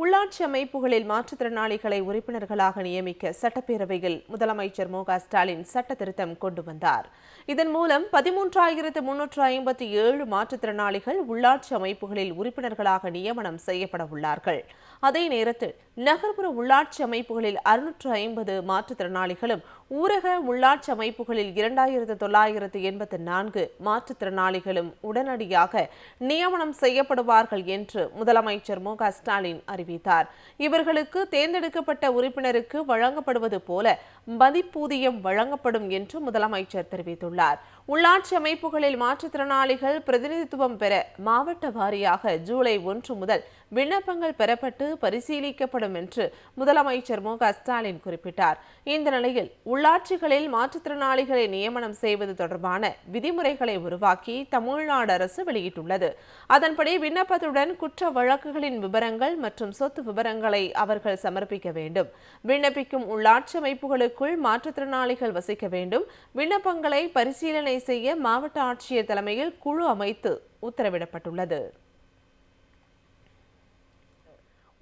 உள்ளாட்சி அமைப்புகளில் மாற்றுத்திறனாளிகளை உறுப்பினர்களாக நியமிக்க சட்டப்பேரவையில் முதலமைச்சர் மு ஸ்டாலின் சட்ட திருத்தம் கொண்டு வந்தார். இதன் மூலம் பதிமூன்றாயிரத்து முன்னூற்று ஐம்பத்தி ஏழு மாற்றுத்திறனாளிகள் உள்ளாட்சி அமைப்புகளில் உறுப்பினர்களாக நியமனம் செய்யப்பட உள்ளார்கள். அதே நேரத்தில் நகர்ப்புற உள்ளாட்சி அமைப்புகளில் அறுநூற்று ஐம்பது மாற்றுத்திறனாளிகளும் ஊரக உள்ளாட்சி அமைப்புகளில் இரண்டாயிரத்து தொள்ளாயிரத்து எண்பத்து நான்கு மாற்றுத்திறனாளிகளும் உடனடியாக நியமனம் செய்யப்படுவார்கள் என்று முதலமைச்சர் மு க ஸ்டாலின் அறிவித்தார். இவர்களுக்கு தேர்ந்தெடுக்கப்பட்ட உறுப்பினருக்கு வழங்கப்படுவது போல மதிப்பூதியம் வழங்கப்படும் என்று முதலமைச்சர் தெரிவித்துள்ளார். உள்ளாட்சி அமைப்புகளில் மாற்றுத்திறனாளிகள் பிரதிநிதித்துவம் பெற மாவட்ட வாரியாக ஜூலை ஒன்று முதல் விண்ணப்பங்கள் பெறப்பட்டு பரிசீலிக்கப்படும் என்று முதலமைச்சர் மு ஸ்டாலின் குறிப்பிட்டார். இந்த நிலையில் உள்ளாட்சிகளில் மாற்றுத்திறனாளிகளை நியமனம் செய்வது தொடர்பான விதிமுறைகளை உருவாக்கி தமிழ்நாடு அரசு வெளியிட்டுள்ளது. அதன்படி விண்ணப்பத்துடன் குற்ற வழக்குகளின் விவரங்கள் மற்றும் சொத்து விவரங்களை அவர்கள் சமர்ப்பிக்க வேண்டும். விண்ணப்பிக்கும் உள்ளாட்சி அமைப்புகளுக்குள் மாற்றுத்திறனாளிகள் வசிக்க வேண்டும். விண்ணப்பங்களை பரிசீலனை செய்ய மாவட்ட ஆட்சியர் தலைமையில் குழு அமைத்து உத்தரவிடப்பட்டுள்ளது.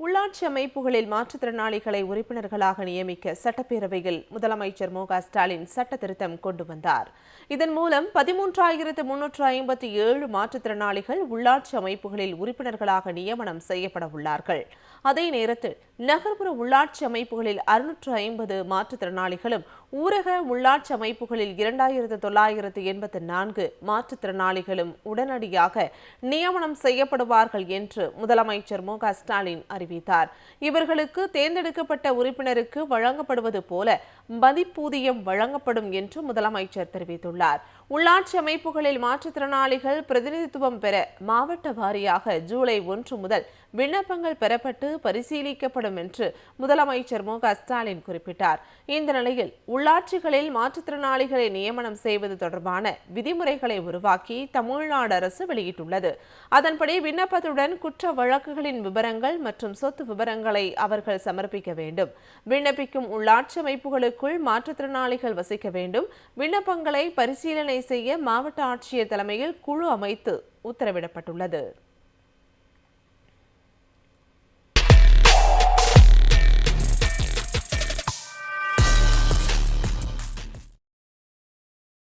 உள்ளாட்சி அமைப்புகளில் மாற்றுத்திறனாளிகளை உறுப்பினர்களாக நியமிக்க சட்டப்பேரவையில் முதலமைச்சர் மு ஸ்டாலின் சட்ட திருத்தம் கொண்டு வந்தார். இதன் மூலம் பதிமூன்றாயிரத்து முன்னூற்று ஐம்பத்தி ஏழு மாற்றுத்திறனாளிகள் உள்ளாட்சி அமைப்புகளில் உறுப்பினர்களாக நியமனம் செய்யப்பட உள்ளார்கள். அதே நேரத்தில் நகர்ப்புற உள்ளாட்சி அமைப்புகளில் அறுநூற்று ஐம்பது மாற்றுத்திறனாளிகளும் ஊரக உள்ளாட்சி அமைப்புகளில் இரண்டாயிரத்து தொள்ளாயிரத்து எண்பத்து நான்கு மாற்றுத்திறனாளிகளும் உடனடியாக நியமனம் செய்யப்படுவார்கள் என்று முதலமைச்சர் மு ஸ்டாலின் அறிவித்தார். இவர்களுக்கு தேர்ந்தெடுக்கப்பட்ட உறுப்பினருக்கு வழங்கப்படுவது போல மதிப்பூதியம் வழங்கப்படும் என்று முதலமைச்சர் தெரிவித்துள்ளார். உள்ளாட்சி அமைப்புகளில் மாற்றுத்திறனாளிகள் பிரதிநிதித்துவம் பெற மாவட்ட வாரியாக ஜூலை ஒன்று முதல் விண்ணப்பங்கள் பெறப்பட்டு பரிசீலிக்கப்படும் என்று முதலமைச்சர் மு ஸ்டாலின் குறிப்பிட்டார். இந்த நிலையில் உள்ளாட்சிகளில் மாற்றுத்திறனாளிகளை நியமனம் செய்வது தொடர்பான விதிமுறைகளை உருவாக்கி தமிழ்நாடு அரசு வெளியிட்டுள்ளது. அதன்படி விண்ணப்பத்துடன் குற்ற வழக்குகளின் விவரங்கள் மற்றும் சொத்து விவரங்களை அவர்கள் சமர்ப்பிக்க வேண்டும். விண்ணப்பிக்கும் உள்ளாட்சி அமைப்புகளுக்குள் மாற்றுத்திறனாளிகள் வசிக்க வேண்டும். விண்ணப்பங்களை பரிசீலனை செய்ய மாவட்ட ஆட்சியர் தலைமையில் குழு அமைத்து உத்தரவிடப்பட்டுள்ளது.